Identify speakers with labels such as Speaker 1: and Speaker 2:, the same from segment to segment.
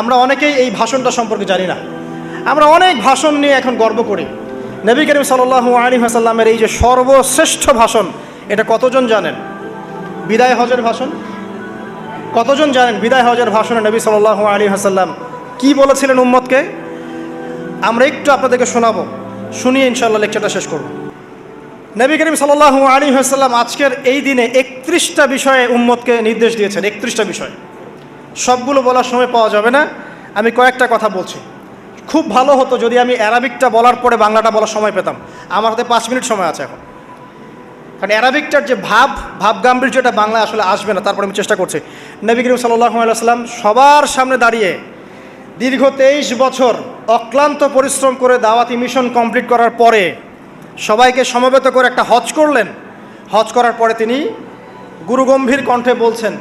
Speaker 1: আমরা অনেকেই এই ভাষণটা সম্পর্কে জানি না। আমরা অনেক ভাষণ নিয়ে এখন গর্ব করি। নবী করিম সাল্লাহ আলী হাসাল্লামের এই যে সর্বশ্রেষ্ঠ ভাষণ, এটা কতজন জানেন? বিদায় হজের ভাষণ? কতজন জানেন বিদায় হজের ভাষণে নবী সাল্লাহ আলী হাসাল্লাম কি বলেছিলেন উম্মতকে? আমরা একটু আপনাদেরকে শোনাবো। শুনিয়ে ইনশাল্লাহ লেকচারটা শেষ করব। নবী করিম সাল্লাহ আলী হাসাল্লাম আজকের এই দিনে একত্রিশটা বিষয়ে উম্মতকে নির্দেশ দিয়েছেন, একত্রিশটা বিষয়। সবগুলো বলার সময় পাওয়া যাবে না। আমি কয়েকটা কথা বলছি। খুব ভালো হতো যদি আমি অ্যারাবিকটা বলার পরে বাংলাটা বলার সময় পেতাম। আমার হাতে পাঁচ মিনিট সময় আছে এখন। কারণ অ্যারাবিকটার যে ভাব ভাব গাম্ভীর্যটা বাংলায় আসলে আসবে না, তারপরে আমি চেষ্টা করছি। নবী করিম আলাইসাল্লাম সবার সামনে দাঁড়িয়ে দীর্ঘ তেইশ বছর অক্লান্ত পরিশ্রম করে দাওয়াতি মিশন কমপ্লিট করার পরে সবাইকে সমবেত করে একটা হজ করলেন। হজ করার পরে তিনি গুরুগম্ভীর কণ্ঠে বলছেন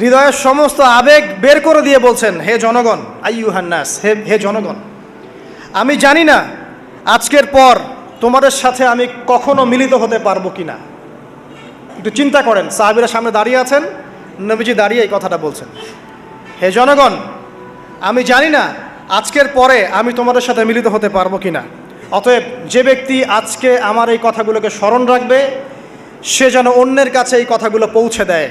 Speaker 1: হৃদয়ের সমস্ত আবেগ বের করে দিয়ে বলছেন, হে জনগণ আইয়ু হান্নাস হে হে জনগণ, আমি জানি না আজকের পর তোমাদের সাথে আমি কখনো মিলিত হতে পারব কি না একটু চিন্তা করেন, সাহাবিরা সামনে দাঁড়িয়ে আছেন, নবীজি দাঁড়িয়ে এই কথাটা বলছেন। হে জনগণ, আমি জানি না আজকের পরে আমি তোমাদের সাথে মিলিত হতে পারব কি না অতএব যে ব্যক্তি আজকে আমার এই কথাগুলোকে স্মরণ রাখবে, সে যেন অন্যের কাছে এই কথাগুলো পৌঁছে দেয়।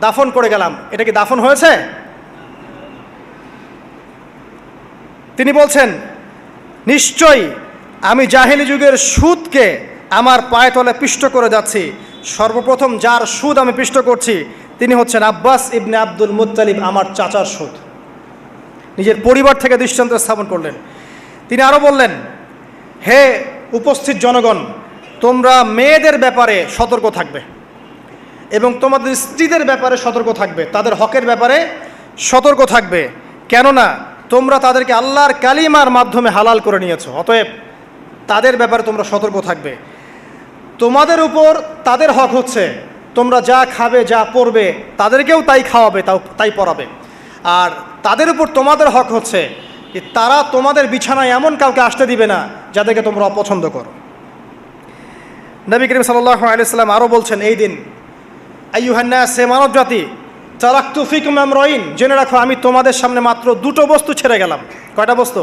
Speaker 1: দাফন করে গেলাম। এটা কি দাফন হয়েছে? তিনি বলছেন, নিশ্চয়ই আমি জাহেলি যুগের সুদকে আমার পায়ে তলে পিষ্ট করে যাচ্ছি। সর্বপ্রথম যার সুদ আমি পিষ্ট করছি, তিনি হচ্ছেন আব্বাস ইবনে আব্দুল মুত্তালিব, আমার চাচার সুদ। নিজের পরিবার থেকে দৃষ্টান্ত স্থাপন করলেন। তিনি আরও বললেন, হে উপস্থিত জনগণ, তোমরা মেয়েদের ব্যাপারে সতর্ক থাকবে। এবং তোমাদের স্ত্রীদের ব্যাপারে সতর্ক থাকবে, তাদের হকের ব্যাপারে সতর্ক থাকবে। কেননা, তোমরা তাদেরকে আল্লাহর কালিমার মাধ্যমে হালাল করে নিয়েছ। অতএব তাদের ব্যাপারে তোমরা সতর্ক থাকবে। তোমাদের উপর তাদের হক হচ্ছে, তোমরা যা খাবে, যা পড়বে তাদেরকেও তাই খাওয়াবে, তাও তাই পড়াবে আর তাদের উপর তোমাদের হক হচ্ছে যে তারা তোমাদের বিছানায় এমন কাউকে আসতে দিবে না, যাদেরকে তোমরা অপছন্দ করো। নবী করিম সাল্লাহ আলাইসাল্লাম আরও বলছেন, এই দিন আইয়ুহান্না সে মানব জাতি চালাক্তু ফিকুম রইন জেনে রাখো, আমি তোমাদের সামনে মাত্র দুটো বস্তু ছেড়ে গেলাম। কয়টা বস্তু?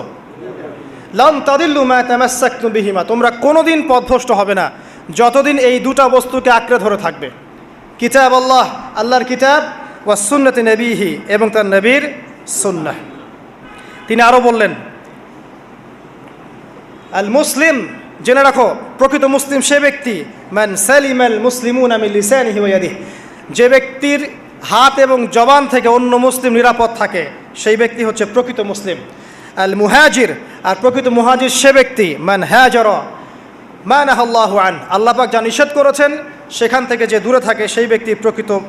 Speaker 1: লম তাদিল্লু মা তামাসাক্তু বিহিমা। তোমরা কোনোদিন পথভ্রষ্ট হবে না, যতদিন এই দুটা বস্তুকে আঁকড়ে ধরে থাকবে। কিতাব আল্লাহ, আল্লাহর কিতাব, ওয়া সুন্নতি নবীহি এবং তার নবীর সুন্নাহ। তিনি আরও বললেন, আল মুসলিম, জেনে রাখো, প্রকৃত মুসলিম সে ব্যক্তি ম্যান সালিম আল মুসলিমুন আমি লিসানিহি ওয়াদিহ যে ব্যক্তির হাত এবং জবান থেকে অন্য মুসলিম নিরাপদ থাকে, সেই ব্যক্তি হচ্ছে প্রকৃত মুসলিম। আল মুহাজির, আর প্রকৃত মুহাজির সে ব্যক্তি, মান হ্যাজর মান আল্লাহ আন। আল্লাহ পাক যা নিষেধ করেছেন, সেখান থেকে যে দূরে থাকে, সেই ব্যক্তি প্রকৃত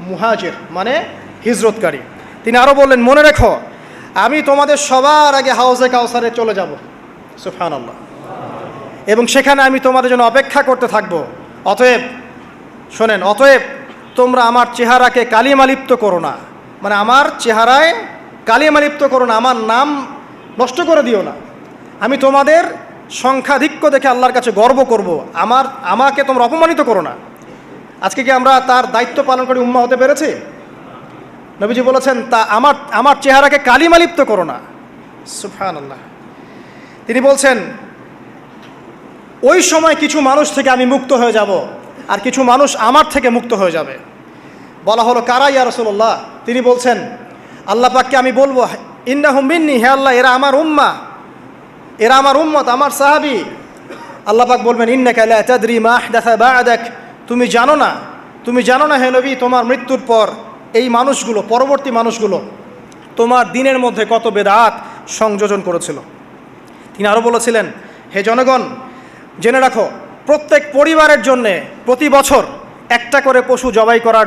Speaker 1: মুহাজির মানে হিজরতকারী। তিনি আরও বললেন, মনে রেখো, আমি তোমাদের সবার আগে হাউজে কাউসারে চলে যাব। সুফান আল্লাহ এবং সেখানে আমি তোমাদের জন্য অপেক্ষা করতে থাকব। অতএব, শোনেন, অতএব তোমরা আমার চেহারাকে কালিমালিপ্ত করো না। মানে আমার চেহারায় কালিমালিপ্ত করো না, আমার নাম নষ্ট করে দিও না। আমি তোমাদের সংখ্যাধিক্য দেখে আল্লাহর কাছে গর্ব করব। আমার, আমাকে তোমরা অপমানিত করো না। আজকে কি আমরা তার দায়িত্ব পালন করে উম্মা হতে পেরেছি? নবীজি বলেছেন, তা আমার আমার চেহারাকে কালিমালিপ্ত করো না। সুফান আল্লাহ তিনি বলছেন, ওই সময় কিছু মানুষ থেকে আমি মুক্ত হয়ে যাব, আর কিছু মানুষ আমার থেকে মুক্ত হয়ে যাবে। বলা হলো, কারা ইয়া রসুল্লাহ তিনি বলছেন, আল্লাহ পাককে আমি বলব ইন্না হুমিন্নি হে আল্লাহ, এরা আমার উম্মা। এরা আমার উম্মত, আমার সাহাবি। আল্লাহ পাক বলবেন ইন্না কালা চাদরি মাহ দেখা বা দেখ তুমি জানো না, তুমি জানো না, হে নবী, তোমার মৃত্যুর পর এই মানুষগুলো, পরবর্তী মানুষগুলো তোমার দিনের মধ্যে কত বেদাত সংযোজন করেছিল? তিনি আরও বলেছিলেন, হে জনগণ, জেনে রাখো, প্রত্যেক পরিবারের জন্যে প্রতি বছর একটা করে পশু জবাই করার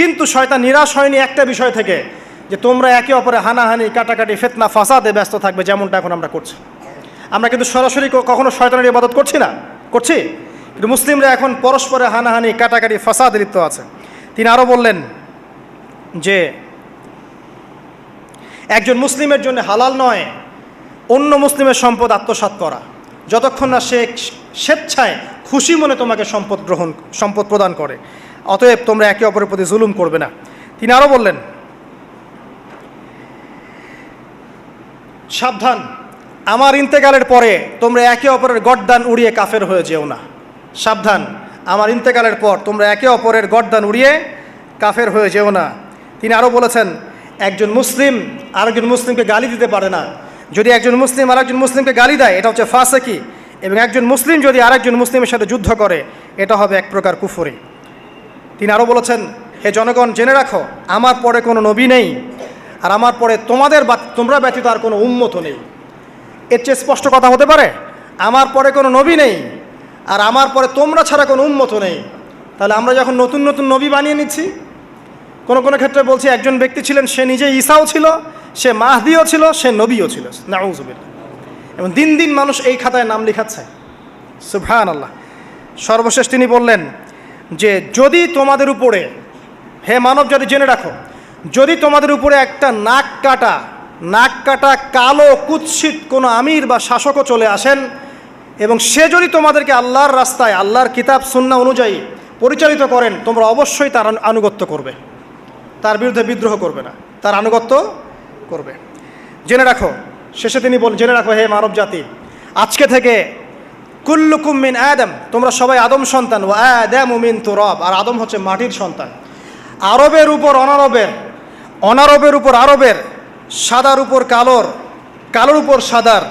Speaker 1: কিন্তু শয়তান নিরাশ হয়নি একটা বিষয় থেকে, যে তোমরা একে অপরে হানাহানি, কাটাকাটি, ফেতনা, ফাসাদে ব্যস্ত থাকবে, যেমনটা এখন আমরা করছি। আমরা কিন্তু সরাসরি কখনো শয়তানের ইবাদত করছি না, করছি? কিন্তু মুসলিমরা এখন পরস্পরে হানাহানি, কাটাকাটি, ফাসাদে লিপ্ত আছে। তিনি আরও বললেন যে, একজন মুসলিমের জন্য হালাল নয়, অন্য মুসলিমের সম্পদ আত্মসাৎ করা। যতক্ষণ না সে, স্বেচ্ছায় খুশি মনে তোমাকে সম্পদ গ্রহণ, সম্পদ প্রদান করে। অতএব তোমরা একে অপরের প্রতি জুলুম করবে না। তিনি আরও বললেন, সাবধান, আমার ইন্তেকালের পরে তোমরা একে অপরের গডদান উড়িয়ে কাফের হয়ে যেও না। সাবধান, আমার ইন্তেকালের পর তোমরা একে অপরের গডদান উড়িয়ে কাফের হয়ে যেও না। তিনি আরও বলেছেন, একজন মুসলিম আরেকজন মুসলিমকে গালি দিতে পারে না। যদি একজন মুসলিম আরেকজন মুসলিমকে গালি দেয়, এটা হচ্ছে ফাসেকি, এবং একজন মুসলিম যদি আরেকজন মুসলিমের সাথে যুদ্ধ করে, এটা হবে এক প্রকার কুফরি। তিনি আরও বলেছেন, হে জনগণ, জেনে রাখো, আমার পরে কোনো নবী নেই, আর আমার পরে তোমাদের তোমরা ব্যতীত আর কোনো উন্মত নেই। এর চেয়ে স্পষ্ট কথা হতে পারে, আমার পরে কোনো নবী নেই, আর আমার পরে তোমরা ছাড়া কোনো উন্মত নেই। তাহলে আমরা যখন নতুন নতুন নবী বানিয়ে নিচ্ছি, কোনো কোনো ক্ষেত্রে বলছি একজন ব্যক্তি ছিলেন, সে নিজে ঈসাও ছিল, সে মাহদিও ছিল, সে নবীও ছিল। নাউজুবিল্লাহ। এবং দিন দিন মানুষ এই খাতায় নাম লিখাচ্ছে। সুবহান আল্লাহ সর্বশেষ তিনি বললেন যে যদি তোমাদের উপরে, হে মানব, যদি জেনে রাখো, যদি তোমাদের উপরে একটা নাক কাটা নাক কাটা কালো, কুৎসিত কোনো আমির বা শাসকও চলে আসেন, এবং সে যদি তোমাদেরকে আল্লাহর রাস্তায়, আল্লাহর কিতাব সুন্না অনুযায়ী পরিচালিত করেন, তোমরা অবশ্যই তার আনুগত্য করবে। তার বিরুদ্ধে বিদ্রোহ করবে না। তার আনুগত্য করবে। জেনে রাখো, শেষে তিনি বল, জেনে রাখো, হে মানব জাতি আজকে থেকে কুল্লুকুম মিন আদম, তোমরা সবাই আদম সন্তান ও আদম মিন তুরব। আর আদম হচ্ছে মাটির সন্তান। আরবের উপর অনারবের অনারবের উপর আরবের, সাদার উপর কালোর কালোর উপর সাদার,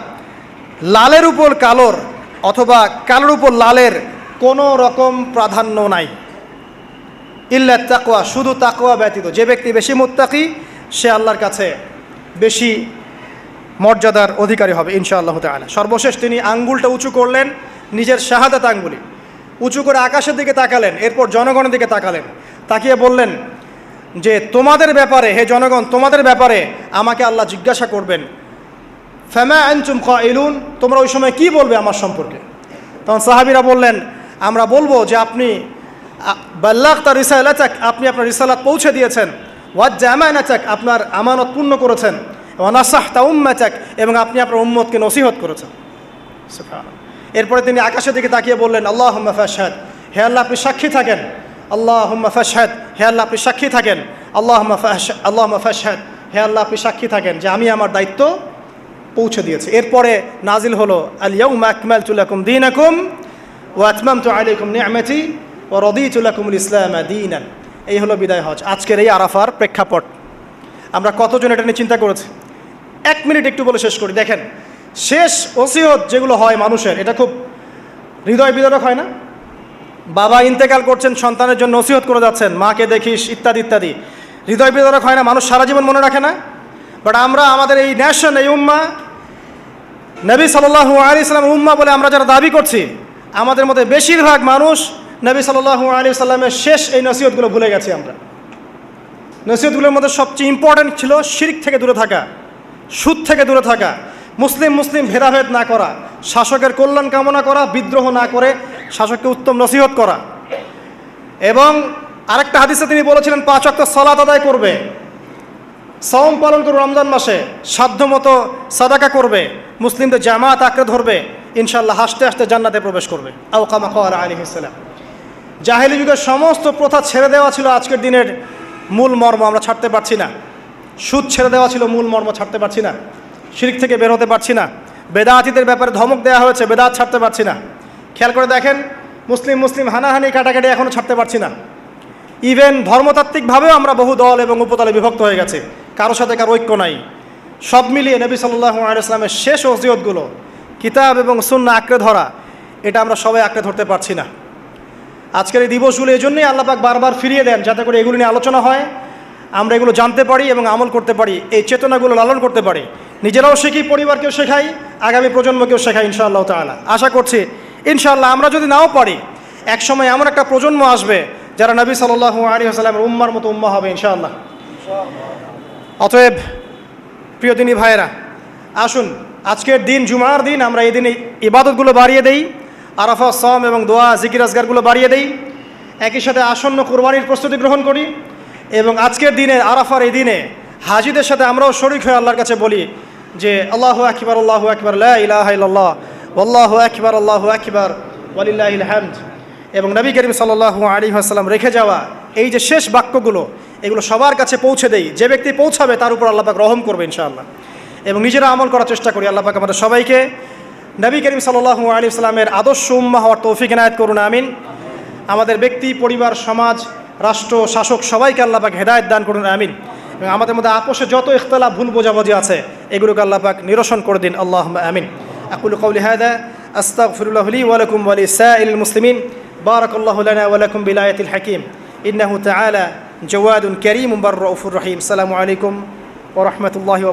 Speaker 1: লালের উপর কালোর, অথবা কালোর উপর লালের কোনো রকম প্রাধান্য নাই। ইল্লা তাকওয়া, শুধু তাকওয়া ব্যতীত। যে ব্যক্তি বেশি মুত্তাকি, সে আল্লাহর কাছে বেশি মর্যাদার অধিকারী হবে, ইনশাআল্লাহ তাআলা। সর্বশেষ তিনি আঙ্গুলটা উঁচু করলেন, নিজের শাহাদাত আঙ্গুলি। উঁচু করে আকাশের দিকে তাকালেন, এরপর জনগণের দিকে তাকালেন। তাকিয়ে বললেন যে, তোমাদের ব্যাপারে, হে জনগণ, তোমাদের ব্যাপারে আমাকে আল্লাহ জিজ্ঞাসা করবেন। ফ্যামা আনচুম ইলুন তোমরা ওই সময় কি বলবে আমার সম্পর্কে? তখন সাহাবিরা বললেন, আমরা বলব যে, আপনি বাল্লাহ তার রিসালাচাক আপনি আপনার রিসালাত পৌঁছে দিয়েছেন। ওয়াজ জামানাচাক আপনার আমানত পূর্ণ করেছেন। ওয়ানাসাহ তা উম্মাচাক এবং আপনি আপনার উম্মতকে নসিহত করেছেন। এরপরে তিনি আকাশের দিকে তাকিয়ে বললেন আল্লাহ ফাশহাদ। হে আল্লাহ, আপনি সাক্ষী থাকেন। আল্লাহ ফাশহাদ। হে আল্লাহ, আপনি সাক্ষী থাকেন। আল্লাহ আল্লাহ ফাশহাদ। হে আল্লাহ, আপনি সাক্ষী থাকেন যে আমি আমার দায়িত্ব পৌঁছে দিয়েছি। এরপরে নাজিল হলো আলিয়াউ মাকমাল তুলাকুম দিন আকুম ও আতমাম আলাইকুম নিয়ামতি ও রদি তুলাকুমুল ইসলাম দিন এই হলো বিদায় হজ। আজকের এই আরাফার প্রেক্ষাপট। আমরা কতজন এটা নিয়ে চিন্তা করেছি? এক মিনিট একটু বলে শেষ করি। দেখেন, শেষ ওসিয়ত যেগুলো হয় মানুষের, এটা খুব হৃদয় বিদারক হয় না? বাবা ইন্তেকাল করছেন, সন্তানের জন্য নসিহত করে যাচ্ছেন, মাকে দেখিস, ইত্যাদি ইত্যাদি। হৃদয় বিদারক হয় না, মানুষ সারা জীবন মনে রাখে না? বাট আমরা, আমাদের এই ন্যাশন এই উম্মা, নবী সাল্লাহু আলি সাল্লাম উম্মা বলে আমরা যারা দাবি করছি, আমাদের মধ্যে বেশিরভাগ মানুষ নবী সাল্লাহু আলি সাল্লামের শেষ এই নসিহতগুলো ভুলে গেছি আমরা। নসিহতগুলোর মধ্যে সবচেয়ে ইম্পর্ট্যান্ট ছিল শিরিক থেকে দূরে থাকা। সুদ থেকে দূরে থাকা, মুসলিম মুসলিম ভেদাভেদ না করা, শাসকের কল্যাণ কামনা করা, বিদ্রোহ না করে শাসককে উত্তম নসিহত করা। এবং আরেকটা হাদিসে তিনি বলেছিলেন, পাঁচ অক্ট সলাত আদায় করবে সওম পালন করবে রমজান মাসে সাধ্যমতো সাদাকা করবে, মুসলিমদের জামাত আঁকড়ে ধরবে ইনশাল্লাহ হাসতে হাসতে জান্নাতে প্রবেশ করবে। আউ কামা কওয়ার আলী ইসলাম জাহেলি যুগের সমস্ত প্রথা ছেড়ে দেওয়া ছিল আজকের দিনের মূল মর্ম, আমরা ছাড়তে পারছি না। সুদ ছেড়ে দেওয়া ছিল মূল মর্ম ছাড়তে পারছি না। শিরিক থেকে বের হতে পারছি না। বেদাতিদের ব্যাপারে ধমক দেওয়া হয়েছে বেদাত ছাড়তে পারছি না। খেয়াল করে দেখেন, মুসলিম মুসলিম হানাহানি কাটাকাটি এখনও ছাড়তে পারছি না। ইভেন ধর্মতাত্ত্বিকভাবেও আমরা বহু দল এবং উপদলে বিভক্ত হয়ে গেছে। কারোর সাথে কারও ঐক্য নাই। সব মিলিয়ে নবী সাল্লাহ আলাইসলামের শেষ ওসিয়তগুলো, কিতাব এবং শূন্য আঁকড়ে ধরা, এটা আমরা সবাই আঁকড়ে ধরতে পারছি না। আজকের এই দিবসগুলো এই জন্যই আল্লাপাক বারবার ফিরিয়ে দেন যাতে করে এগুলো নিয়ে আলোচনা হয়। আমরা এগুলো জানতে পারি এবং আমল করতে পারি, এই চেতনাগুলো লালন করতে পারি। নিজেরাও শিখি, পরিবারকেও শেখাই, আগামী প্রজন্মকেও শেখাই ইনশাআল্লাহ তালা আশা করছি, ইনশাআল্লাহ আমরা যদি নাও পারি, একসময় এমন একটা প্রজন্ম আসবে যারা নবী সাল্লাহ আলী আসালামের উম্মার মতো উম্মা হবে ইনশাআল্লাহ। অতএব, প্রিয় দিনী ভাইয়েরা, আসুন, আজকের দিন, জুমার দিন আমরা এই দিনে ইবাদতগুলো বাড়িয়ে দেই, আরাফা সম এবং দোয়া জিকির আজগারগুলো বাড়িয়ে দেই। একই সাথে আসন্ন কোরবানির প্রস্তুতি গ্রহণ করি। এবং আজকের দিনে, আরাফার এই দিনে হাজিদের সাথে আমরাও শরিক হয়ে আল্লাহর কাছে বলি যে, আল্লাহ আকবর আল্লাহ আকবর ইলাহ আল্লাহ আকবর আল্লাহ আকবর ওয়ালিল্লাহ হামদ। এবং নবী করিম সাল্লাহ আলী আসাল্লাম রেখে যাওয়া এই যে শেষ বাক্যগুলো, এগুলো সবার কাছে পৌঁছে দেই। যে ব্যক্তি পৌঁছাবে, তার উপর আল্লাপাক রহম করবে ইনশাআল্লাহ। এবং নিজেরা আমল করার চেষ্টা করি আল্লাপাক আমাদের সবাইকে। নবী করিম সাল্লাহ আলী সাল্লামের আদর্শ উম্মা হওয়ার তৌফিক এনায়ত করুন, আমিন। আমাদের ব্যক্তি, পরিবার, সমাজ রাষ্ট্র, শাসক সবাইকে আল্লাপাক হেদায়ত দান করুন, আমিন। আমাদের মধ্যে আপোষে যত ইখতলা, ভুল বোঝাবুঝি আছে, এগুলোকে আল্লাপাক নিরসন করে দিন আল্লাহ আমিন। আকুল কৌলি হায়দা আস্তাক ফিরুল্লাহলি ওয়ালাকুম ওয়ালি সাইল মুসলিমিন। বারাকাল্লাহু লানা ওয়ালাকুম হাকিম আয়াতিল হাকীম। ইন্নাহু তাআলা জাওয়াদুন রফুর রহিম। সালামু আলাইকুম ওয়া রাহমাতুল্লাহি